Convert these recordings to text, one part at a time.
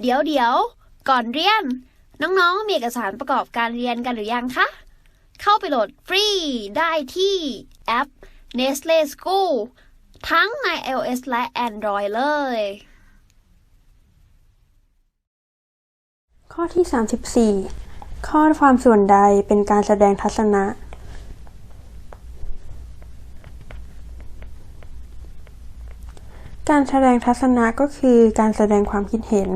เดี๋ยวเดี๋ยวก่อนเรียน น้องๆ มีเอกสารประกอบการเรียนกันหรือยังคะ เข้าไปโหลดฟรีได้ที่แอป Nestle School ทั้งใน iOS และ Android เลย ข้อที่ 34 ข้อความส่วนใดเป็นการแสดงทัศนะการแสดงทัศนะก็คือการแสดงความคิดเห็น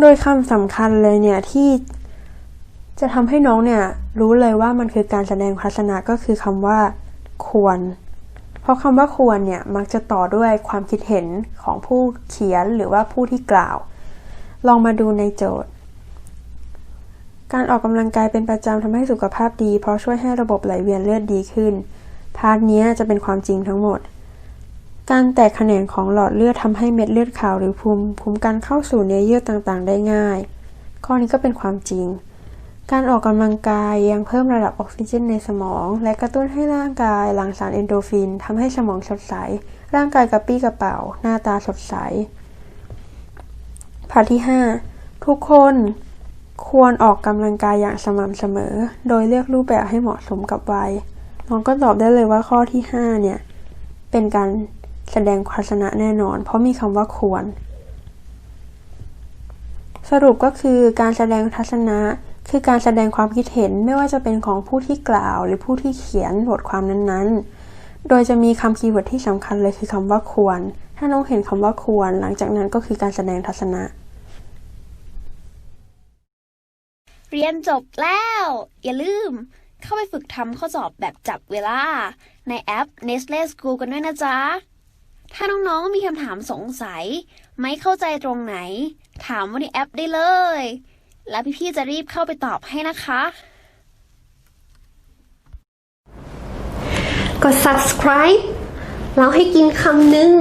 โดยคำสำคัญเลยเนี่ยที่จะทำให้น้องเนี่ยรู้เลยว่ามันคือการแสดงทัศนะก็คือคำว่า ควร เพราะคำว่าควรเนี่ยมักจะต่อด้วยความคิดเห็นของผู้เขียนหรือว่าผู้ที่กล่าว ลองมาดูในโจทย์ การออกกำลังกายเป็นประจำทำให้สุขภาพดี เพราะช่วยให้ระบบไหลเวียนเลือดดีขึ้น พาร์ทนี้จะเป็นความจริงทั้งหมด การแตกแขนงของหลอดเลือดทำให้เม็ดเลือดขาวหรือภูมิคุ้มกันเข้าสู่เนื้อเยื่อต่างๆ ได้ง่าย ข้อนี้ก็เป็นความจริง การออกกำลังกายยังเพิ่มระดับออกซิเจนในสมอง และกระตุ้นให้ร่างกายหลั่งสารเอนโดฟินทำให้สมองสดใส ร่างกายกระปี้กระเป๋า หน้าตาสดใสพาร์ทที่ 5 ทุกคนควรออกกำลังกายอย่างสม่ำเสมอ โดยเลือกรูปแบบให้เหมาะสมกับวัยน้องก็ตอบได้เลยว่าข้อที่ 5 เนี่ย เป็นการ แสดงทัศนะแน่นอน เพราะมีคำว่าควร สรุปก็คือการแสดงทัศนะคือการแสดงความคิดเห็นไม่ว่าจะเป็นของผู้ที่กล่าว หรือผู้ที่เขียนบทความนั้นๆ โดยจะมีคำคีย์เวิร์ดที่สำคัญเลยคือคำว่าควร ถ้าน้องเห็นคำว่าควร หลังจากนั้นก็คือการแสดงทัศนะ เรียนจบแล้ว อย่าลืม เข้าไปฝึกทำข้อสอบแบบจับเวลา ในแอป Nestle School กันด้วยนะจ๊ะ ถ้าน้องๆมีคำถามสงสัย ไม่เข้าใจตรงไหน ถามว่าในแอปได้เลย แล้วพี่ๆจะรีบเข้าไปตอบให้นะคะ กด subscribe แล้วให้กินคำหนึ่ง